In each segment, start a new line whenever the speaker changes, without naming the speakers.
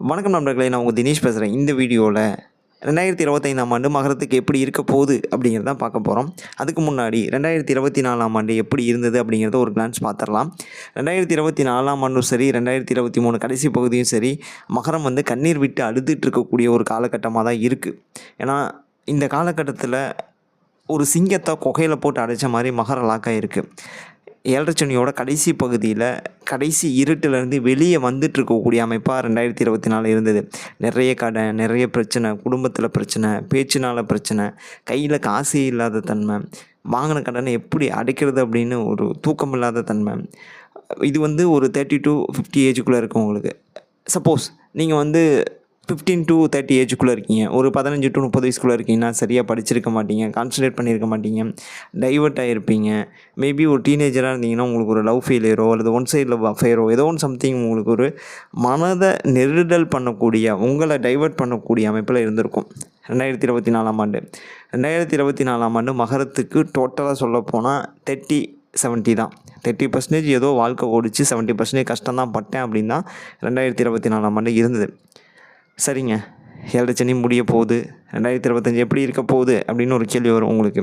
வணக்கம் நண்பர்களே நான் உங்கள் தினேஷ் பேசுகிறேன் இந்த வீடியோவில் ரெண்டாயிரத்தி இருபத்தைந்தாம் ஆண்டு மகரத்துக்கு எப்படி இருக்க போகுது அப்படிங்கிறத பார்க்க போகிறோம் அதுக்கு முன்னாடி ரெண்டாயிரத்தி இருபத்தி நாலாம் ஆண்டு எப்படி இருந்தது அப்படிங்கிறத ஒரு கிளான்ஸ் பார்த்துடலாம். ரெண்டாயிரத்தி இருபத்தி நாலாம் ஆண்டும் சரி ரெண்டாயிரத்தி இருபத்தி மூணு கடைசி பகுதியும் சரி மகரம் வந்து கண்ணீர் விட்டு அழுதுட்டு இருக்கக்கூடிய ஒரு காலகட்டமாக தான் இருக்குது ஏன்னா இந்த காலகட்டத்தில் ஒரு சிங்கத்தை குகையில் போட்டு அடைச்ச மாதிரி மகரம் லாக்காக இருக்குது ஏழரைச்சனியோட கடைசி பகுதியில் கடைசி இருட்டிலேருந்து வெளியே வந்துட்டு இருக்கக்கூடிய அமைப்பாக ரெண்டாயிரத்தி இருபத்தி நாலு இருந்தது. நிறைய கடை நிறைய பிரச்சனை குடும்பத்தில் பிரச்சனை பேச்சுனால பிரச்சனை கையில் காசு இல்லாத தன்மை வாங்கின கடனை எப்படி அடைக்கிறது அப்படின்னு ஒரு தூக்கம் இல்லாத தன்மை. இது வந்து ஒரு தேர்ட்டி டு ஃபிஃப்டி ஏஜுக்குள்ளே இருக்கும் உங்களுக்கு. சப்போஸ் நீங்கள் வந்து ஃபிஃப்டீன் டு தேர்ட்டி ஏஜுக்குள்ளே இருக்கீங்க. ஒரு பதினஞ்சு டு முப்பது வயசுக்குள்ளே இருக்கீங்கன்னா சரியாக படிச்சிருக்க மாட்டீங்க கான்சன்ட்ரேட் பண்ணியிருக்க மாட்டீங்க டைவர்ட் ஆகிருப்பீங்க மேபி ஒரு டீனேஜராக இருந்தீங்கன்னா உங்களுக்கு ஒரு லவ் ஃபெயிலியரோ அல்லது ஒன் சைடில் அஃபேரோ ஏதோ ஒன்று சம்திங் உங்களுக்கு ஒரு மனதை நெருடல் பண்ணக்கூடிய உங்களை டைவர்ட் பண்ணக்கூடிய அமைப்பில் இருந்திருக்கும். ரெண்டாயிரத்தி இருபத்தி நாலாம் ஆண்டு. ரெண்டாயிரத்தி இருபத்தி நாலாம் ஆண்டு மகரத்துக்கு டோட்டலாக சொல்லப்போனால் தேர்ட்டி செவன்ட்டி தான். தேர்ட்டி பர்சன்டேஜ் ஏதோ வாழ்க்கை ஓடிச்சு செவன்ட்டி பர்சன்டேஜ் கஷ்டம் தான் பட்டேன் அப்படின்னா ரெண்டாயிரத்தி இருபத்தி நாலாம் ஆண்டு இருந்தது. சரிங்க. ஏழரை சனி முடிய போகுது. ரெண்டாயிரத்தி இருபத்தஞ்சி எப்படி இருக்க போகுது? அப்படின்னு ஒரு கேள்வி வரும் உங்களுக்கு.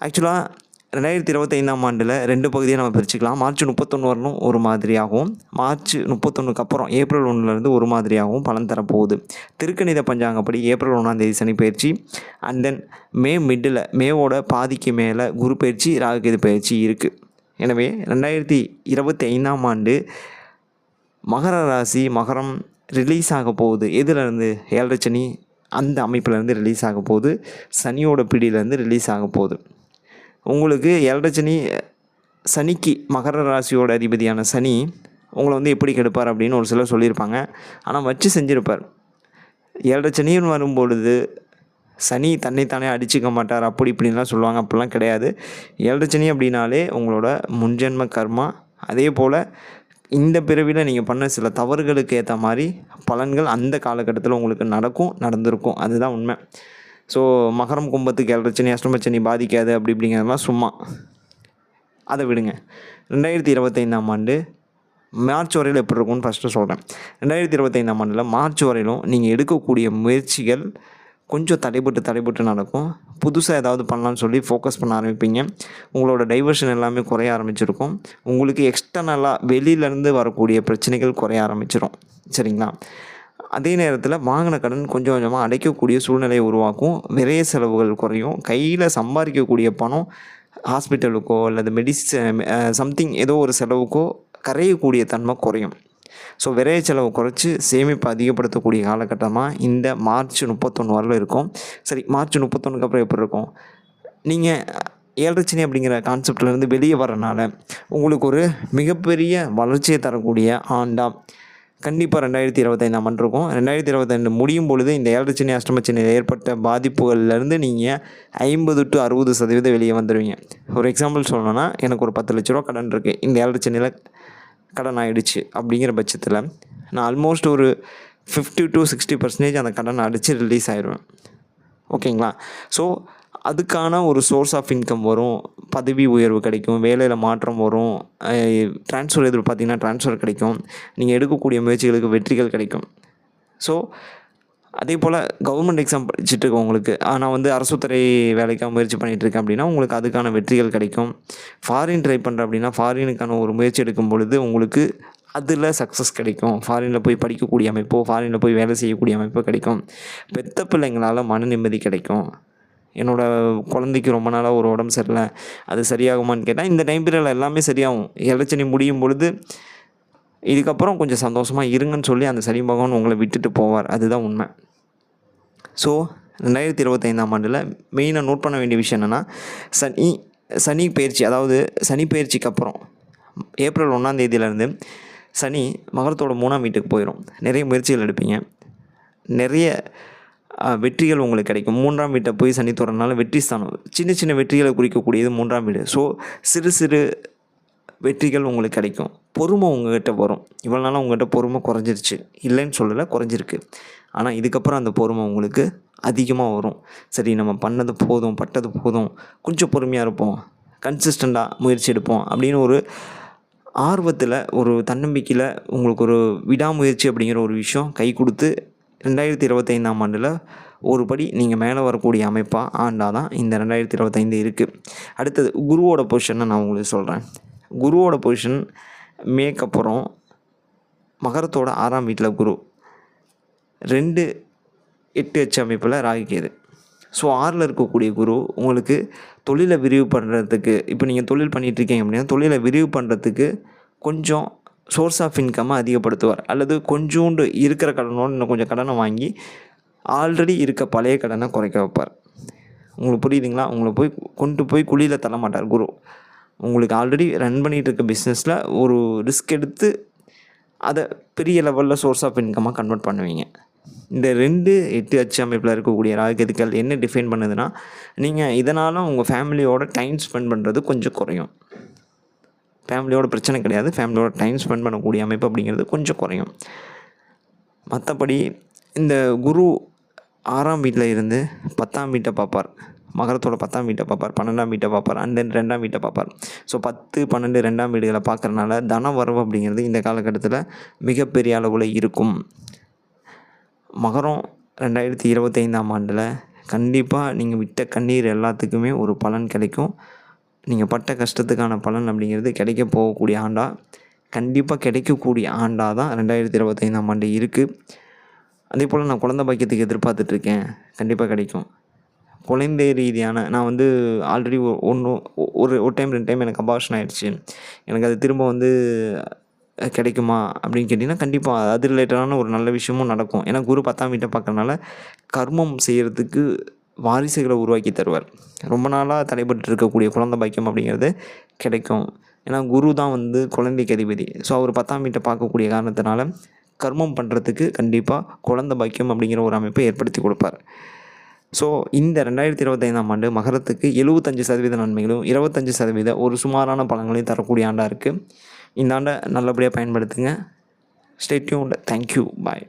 ஆக்சுவலாக ரெண்டாயிரத்தி இருபத்தைந்தாம் ஆண்டில் ரெண்டு பகுதியை நம்ம பிரிச்சுக்கலாம். மார்ச் முப்பத்தொன்று வரணும் ஒரு மாதிரியாகவும். மார்ச் முப்பத்தொன்றுக்கு அப்புறம் ஏப்ரல் ஒன்றுலேருந்து ஒரு மாதிரியாகவும் பலன் தரப்போகுது. திருக்கணித பஞ்சாங்கப்படி ஏப்ரல் ஒன்றாந்தேதி சனி பயிற்சி அண்ட் தென் மே மிட்டில் மேவோட பாதிக்கு மேலே குரு பயிற்சி ராகுகேது பயிற்சி இருக்குது எனவே ரெண்டாயிரத்தி இருபத்தி ஐந்தாம் ஆண்டு மகர ராசி மகரம் ரிலீஸ் ஆக போகுது எதுலேருந்து? ஏழரை சனி அந்த அமைப்பிலேருந்து ரிலீஸ் ஆக போகுது சனியோட பிடியிலேருந்து ரிலீஸ் ஆக போகுது உங்களுக்கு ஏழரை சனி சனிக்கு மகர ராசியோட அதிபதியான சனி உங்களை வந்து எப்படி கெடுப்பார் அப்படின்னு ஒரு சிலர் சொல்லியிருப்பாங்க. ஆனால் வச்சு செஞ்சுருப்பார். ஏழரை சனின்னு வரும்பொழுது சனி தன்னைத்தானே அடிச்சுக்க மாட்டார் அப்படி இப்படின்லாம் சொல்லுவாங்க. அப்படிலாம் கிடையாது. ஏழரை சனி அப்படின்னாலே உங்களோட முன்ஜென்ம கர்மா. அதே போல் இந்த பிறவியில் நீங்கள் பண்ண சில தவறுகளுக்கு ஏற்ற மாதிரி பலன்கள் அந்த காலகட்டத்தில் உங்களுக்கு நடக்கும் நடந்திருக்கும். அதுதான் உண்மை. ஸோ மகரம் கும்பத்துக்கு ஏழரச்சனி அஷ்டமச்சனி பாதிக்காது அப்படி இப்படிங்கிறதெல்லாம் சும்மா. அதை விடுங்க. ரெண்டாயிரத்தி இருபத்தைந்தாம் ஆண்டு மார்ச் வரையில் எப்படி இருக்கும்னு ஃபஸ்ட்டு சொல்கிறேன் ரெண்டாயிரத்தி இருபத்தைந்தாம் ஆண்டில் மார்ச் வரையிலும் நீங்கள் எடுக்கக்கூடிய முயற்சிகள் கொஞ்சம் தடைபட்டு தடைபட்டு நடக்கும். புதுசாக ஏதாவது பண்ணலான்னு சொல்லி ஃபோக்கஸ் பண்ண ஆரம்பிப்பீங்க. உங்களோட டைவர்ஷன் எல்லாமே குறைய ஆரம்பிச்சிருக்கும். உங்களுக்கு எக்ஸ்டர்னலாக வெளியிலேருந்து வரக்கூடிய பிரச்சனைகள் குறைய ஆரம்பிச்சிடும் சரிங்களா? அதே நேரத்தில் வாங்கின கடன் கொஞ்சம் கொஞ்சமாக அடைக்கக்கூடிய சூழ்நிலையை உருவாக்கும். விரைய செலவுகள் குறையும். கையில் சம்பாதிக்கக்கூடிய பணம் ஹாஸ்பிட்டலுக்கோ அல்லது மெடிச சம்திங் ஏதோ ஒரு செலவுக்கோ கரையக்கூடிய தன்மை குறையும். ஸோ விரைய செலவு குறைச்சி சேமிப்பு அதிகப்படுத்தக்கூடிய காலகட்டமாக இந்த மார்ச் முப்பத்தொன்று வரல இருக்கும். சரி மார்ச் முப்பத்தொன்றுக்கு அப்புறம் எப்படி இருக்கும்? நீங்கள் ஏழரச்சனி அப்படிங்கிற கான்செப்ட்லேருந்து வெளியே வரனால உங்களுக்கு ஒரு மிகப்பெரிய வளர்ச்சியை தரக்கூடிய ஆண்டாம் கண்டிப்பாக ரெண்டாயிரத்தி இருபத்தைந்தாம் ஆண்டு இருக்கும். ரெண்டாயிரத்தி இருபத்தைந்து முடியும் பொழுது இந்த ஏழரச்சனி அஷ்டமச்சனியில் ஏற்பட்ட பாதிப்புகள்லேருந்து நீங்கள் ஐம்பது டு அறுபது சதவீதம் வெளியே வந்துடுவீங்க ஒரு எக்ஸாம்பிள் சொல்லணும்னா எனக்கு ஒரு பத்து லட்ச ரூபா கடன் இருக்குது இந்த ஏழரச்சனியில் கடன் ஆகிடுச்சு அப்படிங்கிற பட்சத்தில் நான் ஆல்மோஸ்ட் ஒரு ஃபிஃப்டி டு சிக்ஸ்டி பர்சன்டேஜ் அந்த கடன் அடித்து ரிலீஸ் ஆயிடுவேன் ஓகேங்களா? ஸோ அதுக்கான ஒரு சோர்ஸ் ஆஃப் இன்கம் வரும். பதவி உயர்வு கிடைக்கும். வேலையில் மாற்றம் வரும். ட்ரான்ஸ்ஃபர் எதிர்ப்பு பார்த்தீங்கன்னா ட்ரான்ஸ்ஃபர் கிடைக்கும். நீங்கள் எடுக்கக்கூடிய முயற்சிகளுக்கு வெற்றிகள் கிடைக்கும். ஸோ அதே போல் கவர்மெண்ட் எக்ஸாம் படிச்சுட்டு உங்களுக்கு. நான் வந்து அரசுத்துறை வேலைக்காக முயற்சி பண்ணிகிட்ருக்கேன் அப்படின்னா உங்களுக்கு அதுக்கான வெற்றிகள் கிடைக்கும். ஃபாரின் ட்ரை பண்ணுறேன் அப்படின்னா ஃபாரினுக்கான ஒரு முயற்சி எடுக்கும் பொழுது உங்களுக்கு அதில் சக்ஸஸ் கிடைக்கும். ஃபாரினில் போய் படிக்கக்கூடிய அமைப்போ ஃபாரினில் போய் வேலை செய்யக்கூடிய அமைப்போ கிடைக்கும். பெத்த பிள்ளைங்களால் மன நிம்மதி கிடைக்கும். என்னோடய குழந்தைக்கு ரொம்ப நாளாக ஒரு உடம்பு சரியில்லை. அது சரியாகுமான்னு கேட்டால் இந்த டைம் பீரியடில் எல்லாமே சரியாகும். இலச்சனை முடியும் பொழுது இதுக்கப்புறம் கொஞ்சம் சந்தோஷமாக இருங்கன்னு சொல்லி அந்த சனி பகவான் உங்களை விட்டுட்டு போவார். அதுதான் உண்மை. ஸோ ரெண்டாயிரத்தி இருபத்தைந்தாம் ஆண்டில் மெயினாக நோட் பண்ண வேண்டிய விஷயம் என்னென்னா சனி சனி பயிற்சி அதாவது சனி பயிற்சிக்கு அப்புறம் ஏப்ரல் ஒன்றாம் தேதியிலேருந்து சனி மகரத்தோட மூணாம் வீட்டுக்கு போயிடும் நிறைய முயற்சிகள் எடுப்பீங்க. நிறைய வெற்றிகள் உங்களுக்கு கிடைக்கும். மூன்றாம் வீட்டை போய் சனி தொடரனால வெற்றி ஸ்தானம் சின்ன சின்ன வெற்றிகளை குறிக்கக்கூடியது மூன்றாம் வீடு. ஸோ சிறு சிறு வெற்றிகள் உங்களுக்கு கிடைக்கும். பொறுமை உங்கள்கிட்ட வரும். இவ்வளோ நாளாக உங்கள்கிட்ட பொறுமை குறைஞ்சிருச்சு. இல்லைன்னு சொல்லலை குறைஞ்சிருக்கு. ஆனால் இதுக்கப்புறம் அந்த பொறுமை உங்களுக்கு அதிகமாக வரும். சரி நம்ம பண்ணது போதும் பட்டது போதும் கொஞ்சம் பொறுமையாக இருப்போம் கன்சிஸ்டண்ட்டாக முயற்சி எடுப்போம் அப்படின்னு ஒரு ஆர்வத்தில் ஒரு தன்னம்பிக்கையில் உங்களுக்கு ஒரு விடாமுயற்சி அப்படிங்கிற ஒரு விஷயம் கை கொடுத்து ரெண்டாயிரத்தி இருபத்தைந்தாம் ஆண்டில் ஒரு படி நீங்கள் மேலே வரக்கூடிய அமைப்பாக ஆண்டாக தான் இந்த ரெண்டாயிரத்தி இருபத்தைந்து இருக்குது அடுத்தது குருவோட பொசிஷனை நான் உங்களுக்கு சொல்கிறேன் குருவோட பொசிஷன் மேக்கப்புறம் மகரத்தோட ஆறாம் வீட்டில் குரு. ரெண்டு எட்டு எச்சு அமைப்பில் ராகு கேது ஸோ ஆறில் இருக்கக்கூடிய குரு உங்களுக்கு தொழிலை விரிவு பண்ணுறதுக்கு இப்போ நீங்கள் தொழில் பண்ணிகிட்ருக்கீங்க அப்படின்னா தொழிலை விரிவு பண்ணுறதுக்கு கொஞ்சம் சோர்ஸ் ஆஃப் இன்கம்மை அதிகப்படுத்துவார். அல்லது கொஞ்சோண்டு இருக்கிற கடனோடு இன்னும் கொஞ்சம் கடனை வாங்கி ஆல்ரெடி இருக்க பழைய கடனை குறைக்க வைப்பார். உங்களுக்கு புரியுதுங்களா? உங்களை போய் கொண்டு போய் குழியில் தள்ள மாட்டார் குரு. உங்களுக்கு ஆல்ரெடி ரன் பண்ணிகிட்டு இருக்க பிஸ்னஸில் ஒரு ரிஸ்க் எடுத்து அதை பெரிய லெவலில் சோர்ஸ் ஆஃப் இன்கமாக கன்வெர்ட் பண்ணுவீங்க. இந்த ரெண்டு எட்டு அச்சு அமைப்பில் இருக்கக்கூடிய ராகுகேதுக்கள் என்ன டிஃபைன் பண்ணுதுன்னா நீங்கள் இதனால் உங்கள் ஃபேமிலியோட டைம் ஸ்பெண்ட் பண்ணுறது கொஞ்சம் குறையும். ஃபேமிலியோட பிரச்சனை கிடையாது. ஃபேமிலியோட டைம் ஸ்பெண்ட் பண்ணக்கூடிய அமைப்பு அப்படிங்கிறது கொஞ்சம் குறையும். மற்றபடி இந்த குரு ஆறாம் வீட்டில் இருந்து பத்தாம் வீட்டை பார்ப்பார். மகரத்தோட பத்தாம் வீட்டை பார்ப்பார். பன்னெண்டாம் வீட்டை பார்ப்பார். அண்ட் தென் ரெண்டாம் வீட்டை பார்ப்பார். ஸோ பத்து பன்னெண்டு ரெண்டாம் வீடுகளை பார்க்குறனால தன வரவு அப்படிங்கிறது இந்த காலகட்டத்தில் மிகப்பெரிய அளவில் இருக்கும். மகரம் ரெண்டாயிரத்தி இருபத்தைந்தாம் ஆண்டில் கண்டிப்பாக நீங்கள் விட்ட கண்ணீர் எல்லாத்துக்குமே ஒரு பலன் கிடைக்கும். நீங்கள் பட்ட கஷ்டத்துக்கான பலன் அப்படிங்கிறது கிடைக்க போகக்கூடிய ஆண்டாக கண்டிப்பாக கிடைக்கக்கூடிய ஆண்டாக தான் ரெண்டாயிரத்தி இருபத்தைந்தாம் ஆண்டு இருக்குது அதே போல் நான் குழந்த பாக்கியத்துக்கு எதிர்பார்த்துட்ருக்கேன் கண்டிப்பாக கிடைக்கும். குழந்தை ரீதியான நான் வந்து ஆல்ரெடி ஒன்று ஒரு ஒரு டைம் ரெண்டு டைம் எனக்கு அபார்ஷன் ஆகிடுச்சு எனக்கு அது திரும்ப வந்து கிடைக்குமா அப்படின்னு கேட்டிங்கன்னா கண்டிப்பாக அது ரிலேட்டடான ஒரு நல்ல விஷயமும் நடக்கும். ஏன்னா குரு பத்தாம் வீட்டை பார்க்கறனால கர்மம் செய்கிறதுக்கு வாரிசுகளை உருவாக்கி தருவார். ரொம்ப நாளாக தடைபட்டு இருக்கக்கூடிய குழந்தை பாக்கியம் அப்படிங்கிறது கிடைக்கும். ஏன்னா குரு தான் வந்து குழந்தைக்கு அதிபதி. ஸோ அவர் பத்தாம் வீட்டை பார்க்கக்கூடிய காரணத்தினால கர்மம் பண்ணுறதுக்கு கண்டிப்பாக குழந்தை பாக்கியம் அப்படிங்கிற ஒரு அமைப்பை ஏற்படுத்தி கொடுப்பார். ஸோ இந்த ரெண்டாயிரத்தி இருபத்தைந்தாம் ஆண்டு மகரத்துக்கு எழுபத்தஞ்சு சதவீத நன்மைகளும் இருபத்தஞ்சி சதவீத ஒரு சுமாரான பலன்களையும் தரக்கூடிய ஆண்டாக இருக்குது இந்த ஆண்டை நல்லபடியாக பயன்படுத்துங்க ஸ்டேட்யூண்ட் தேங்க்யூ பாய்